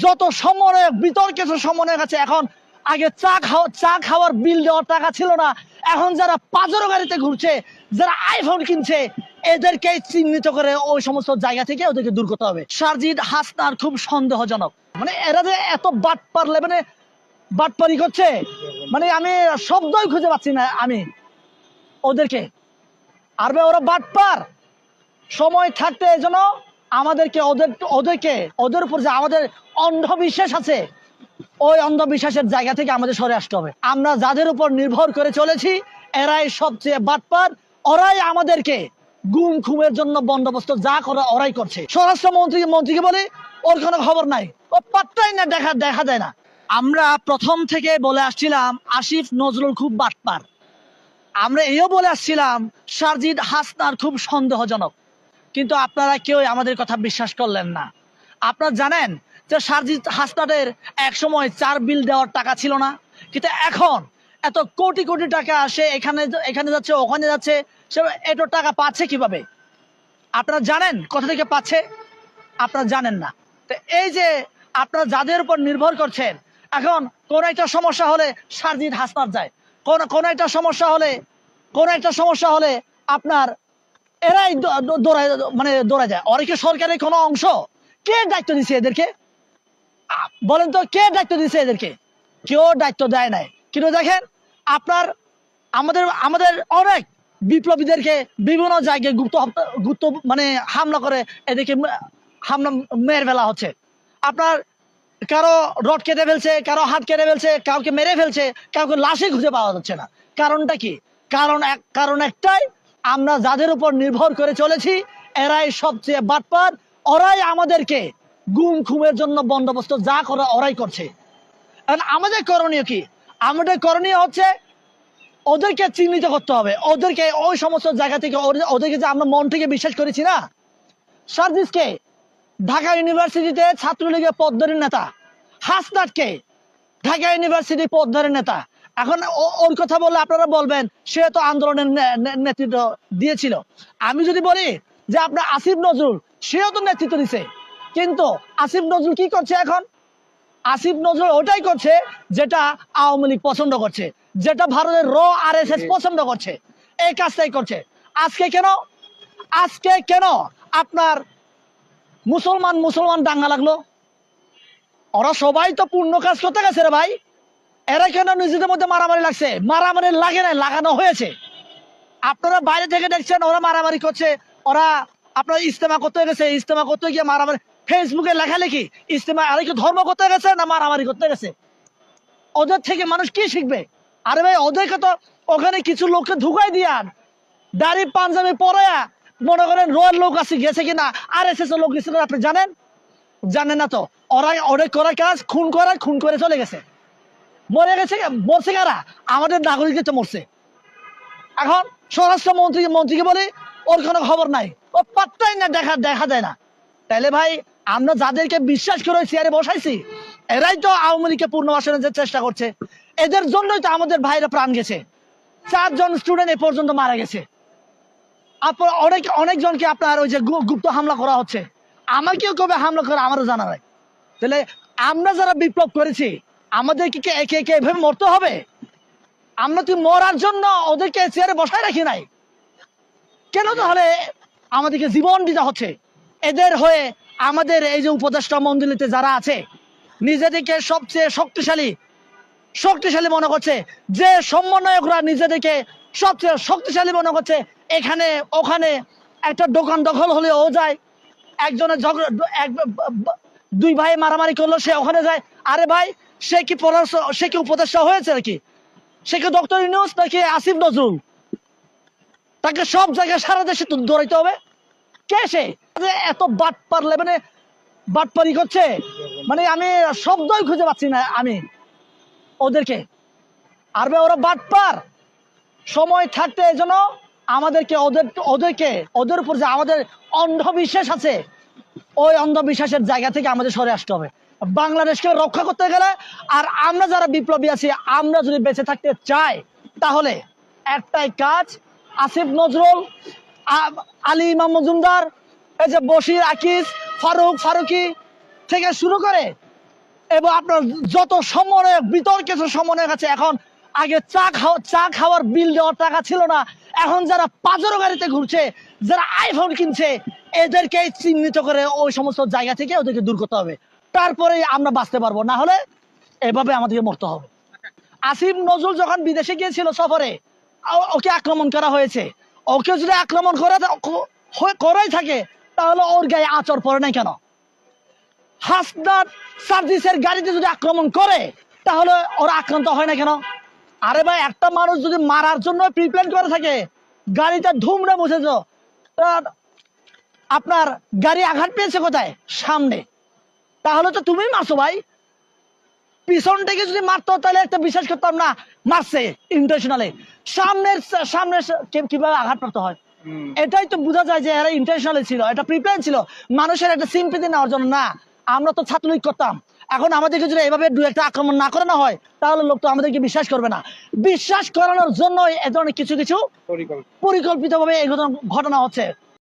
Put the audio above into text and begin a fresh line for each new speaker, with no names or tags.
যত সমন্বয়ক বিতর্কিত সমন্বয়ক আছে এখন আগে চা খাওয়া, চা খাওয়ার বিল দেওয়ার টাকা ছিল না। এখন যারা পাজরো গাড়িতে ঘুরছে, যারা আইফোন কিনছে এদেরকে চিহ্নিত করে ওই সমস্ত জায়গা থেকে ওদেরকে দূর করতে হবে। সার্জিদ হাসনার খুব সন্দেহজনক। মানে এরা যে এত বাট পারলে মানে বাটপারি করছে মানে আমি শব্দই খুঁজে পাচ্ছি না আমি। ওদেরকে। আর ওরা বাটপার সময় থাকতে জন্য আমাদেরকে ওদের, ওদেরকে, ওদের উপর যে আমাদের অন্ধবিশ্বাস আছে, ওই অন্ধবিশ্বাসের জায়গা থেকে আমাদের সরে আসতে হবে। আমরা যাদের উপর নির্ভর করে চলেছি, এরাই সবচেয়ে বাটপার, ওরাই আমাদেরকে গুম খুমের জন্য বন্দোবস্ত যা করে ওরাই করছে। স্বরাষ্ট্রমন্ত্রী, মন্ত্রীকে বলে, ওর কোনো খবর নাই। ও পাত্তাই না, দেখা দেখা যায় না। আমরা প্রথম থেকে বলে আসছিলাম, আসিফ নজরুল খুব বাটপার। আমরা এও বলে আসছিলাম, সারজিদ হাসনার খুব সন্দেহজনক। কিন্তু আপনারা কেউ আমাদের কথা বিশ্বাস করলেন না। আপনারা জানেন যে হাসনাদের এক সময় চার বিল দেওয়ার টাকা ছিল না? কিন্তু এখন এত কোটি কোটি টাকা সে এখানে এখানে যাচ্ছে, ওখানে যাচ্ছে, সে এত টাকা পাচ্ছে কীভাবে? আপনারা জানেন কোথা থেকে পাচ্ছে? আপনারা জানেন না। তো এই যে আপনারা যাদের উপর নির্ভর করছেন, এখন কোন একটা সমস্যা হলে সারজিদ হাসনার যায়। কোন কোন একটা সমস্যা হলে, কোন একটা সমস্যা হলে আপনার এরাই দৌড়ায় মানে দৌড়া যায়। ওরা কি সরকারের কোনো অংশ? কে দায়িত্ব দিছে এদেরকে? বলেন তো, কে দায়িত্ব দিছে এদেরকে? কেউ দায়িত্ব দেয় নাই। কিন্তু দেখেন, আপনার, আমাদের আমাদের অনেক বিপ্লবীদেরকে বিভিন্ন জায়গায় গুপ্ত গুপ্ত মানে হামলা করে এদেরকে হামলা মেরে ফেলা হচ্ছে। আপনার কারও রড কেটে ফেলছে, কারও হাত কেটে ফেলছে, কাউকে মেরে ফেলছে, কাউকে লাশে খুঁজে পাওয়া যাচ্ছে না। কারণটা কি? কারণ এক, কারণ একটাই আমরা যাদের উপর নির্ভর করে চলেছি, এরাই সবচেয়ে বাটপার, ওরাই আমাদেরকে গুম খুমের জন্য বন্দোবস্ত যা করে ওরাই করছে। আমাদের করণীয় কি? আমাদের করণীয় হচ্ছে ওদেরকে চিহ্নিত করতে হবে। ওদেরকে ওই সমস্ত জায়গা থেকে ওদেরকে যে আমরা মন থেকে বিশ্বাস করেছি না? সার্জিসকে ঢাকা ইউনিভার্সিটিতে ছাত্রলীগের পদ্মরের নেতা হাসনাটকে ঢাকা ইউনিভার্সিটি পদ্মরের নেতা। এখন ওর কথা বললে আপনারা বলবেন সে তো আন্দোলনের নেতৃত্ব দিয়েছিল। আমি যদি বলি যে আপনার আসিফ নজরুল সেও তো নেতৃত্ব দিছে। কিন্তু আসিফ নজরুল কি করছে এখন? আসিফ নজরুল ওটাই করছে যেটা আওয়ামী লীগ পছন্দ করছে যেটা ভারতের র আর এস এস পছন্দ করছে। এই কাজটাই করছে। আজকে কেন? আজকে কেন আপনার মুসলমান মুসলমান দাঙ্গা লাগল? ওরা সবাই তো পূর্ণ কাজ করতে গেছে রে ভাই। এরা কেন নিজেদের মধ্যে মারামারি লাগছে? মারামারি লাগে না লাগানো হয়েছে। আপনারা বাইরে থেকে দেখছেন, ওরা মারামারি করছে। ওরা আপনার ইস্তেমা করতে গেছে ইস্তেমা করতে গিয়ে মারামারি ফেসবুকে লেখালেখি ইস্তেমা আরে কি ধর্ম করতে গেছে না মারামারি করতে গেছে? ওদের থেকে মানুষ কি শিখবে? আরে ভাই, ওদেরকে তো ওখানে কিছু লোককে ঢুকাই দিয়ান দাড়ি, পাঞ্জাবি পরায়া মনে করেন রোয়ার লোক আছে, গেছে কিনা? আর এস এস লোক আপনি জানেন? জানেন না তো। ওরা অনেক করা কাজ, খুন করা খুন করে চলে গেছে। মরে গেছে মরছে কারা? আমাদের তো মরছে। এখন স্বরাষ্ট্র মন্ত্রী মন্ত্রীকে বলে, ওর কোনো খবর নাই। ও পাত্তাই না, দেখা দেখা যায় না। তাইলে ভাই, আমরা যাদেরকে বিশ্বাস করে চেয়ারে বসাইছি, এরাই তো আওয়ামী লীগকে পুনর্বাসনের যে চেষ্টা করছে। এদের জন্যই তো আমাদের ভাইরা প্রাণ গেছে। চারজন স্টুডেন্ট এ পর্যন্ত মারা গেছে। আপনার অনেক, অনেকজনকে আপনার ওই যে গুপ্ত হামলা করা হচ্ছে। আমাকেও কবে হামলা করে, আমারও জানা নাই। তাহলে আমরা যারা বিপ্লব করেছি, আমাদেরকে একে একে এভাবে মরতে হবে? আমরা তুই মরার জন্য ওদেরকে চেয়ারে বসায় রাখি নাই? কেন তাহলে আমাদেরকে জীবন দিতে হচ্ছে? এদের হয়ে আমাদের এই যে উপদেষ্টা মন্ডলীতে যারা আছে, নিজেদেরকে সবচেয়ে শক্তিশালী শক্তিশালী মনে করছে, যে সমন্বয়করা নিজেদেরকে সবচেয়ে শক্তিশালী মনে করছে, এখানে, ওখানে একটা দোকান দখল হলে ও যায়, একজনের ঝগড়া দুই ভাই মারামারি করল, সে ওখানে যায়। আরে ভাই, সে কি সে কি উপদেষ্টা হয়েছে নাকি? সে কি ডক্টর ইউনুস নাকি আসিফ নজরুল? তাকে সব জায়গায় সারা দেশে দৌড়াইতে হবে। কে সে? এত বাট পারলে মানে বাটপারি করছে? মানে আমি শব্দই খুঁজে পাচ্ছি না আমি ওদেরকে। আর ওরা বাটপার সময় থাকতে এই জন্য আমাদেরকে, ওদের, ওদেরকে, ওদের উপর যে আমাদের অন্ধবিশ্বাস আছে ওই অন্ধবিশ্বাসের জায়গা থেকে আমাদের সরে আসতে হবে। বাংলাদেশকে রক্ষা করতে গেলে আর আমরা যারা বিপ্লবী আছি, আমরা যদি বেঁচে থাকতে চাই, তাহলে একটাই কাজ, আসিফ নজরুল আলী ইমাম মজুমদার এই যে বশির আকিস, ফারুক ফারুকি থেকে শুরু করে, এবং আপনার যত সমন্বয়ক বিতর্কিত সমন্বয়ক আছে এখন আগে চা খাওয়া চা খাওয়ার বিল দেওয়ার টাকা ছিল না। এখন যারা পাজরো গাড়িতে ঘুরছে, যারা আইফোন কিনছে এদেরকে চিহ্নিত করে ওই সমস্ত জায়গা থেকে ওদেরকে দূর করতে হবে। তারপরে আমরা বাঁচতে পারব। না হলে এভাবে আমাদেরকে মরতে হবে। আসিফ নজরুল যখন বিদেশে গিয়েছিল সফরে ওকে আক্রমণ করা হয়েছে। ওকে যদি আক্রমণ করে করেই থাকে, তাহলে ওর গায়ে আচর পড়ে নাই কেন? হাসদার সার্ভিসের গাড়িতে যদি আক্রমণ করে, তাহলে ওরা আক্রান্ত হয় না কেন? আরে ভাই একটা মানুষ যদি মারার জন্য প্রিপ্ল্যান করে থাকে গাড়িটা ধুমড়ে বসেছ আপনার গাড়ি আঘাত পেয়েছে কোথায়? সামনে। তাহলে তো তুমি মারছো ভাই। পিছন থেকে যদি মারতো তাহলে একটা বিশ্বাস করতাম না মারছে ইন্টারন্যাশনালে সামনের সামনের কীভাবে আঘাত প্রাপ্ত হয় এটাই তো বোঝা যায় যে এরা ইন্টারন্যাশনালে ছিল এটা প্রিপ্ল্যান ছিল। মানুষের একটা সিম্পিতি নেওয়ার জন্য না আমরা তো ছাত্রলীগ করতাম। এখন আমাদেরকে যদি এভাবে দু একটা আক্রমণ না করানো হয় তাহলে লোক তো আমাদেরকে বিশ্বাস করবে না। বিশ্বাস করানোর জন্য এ ধরনের কিছু কিছু
পরিকল্পিত
পরিকল্পিতভাবে এই ঘটনা হচ্ছে।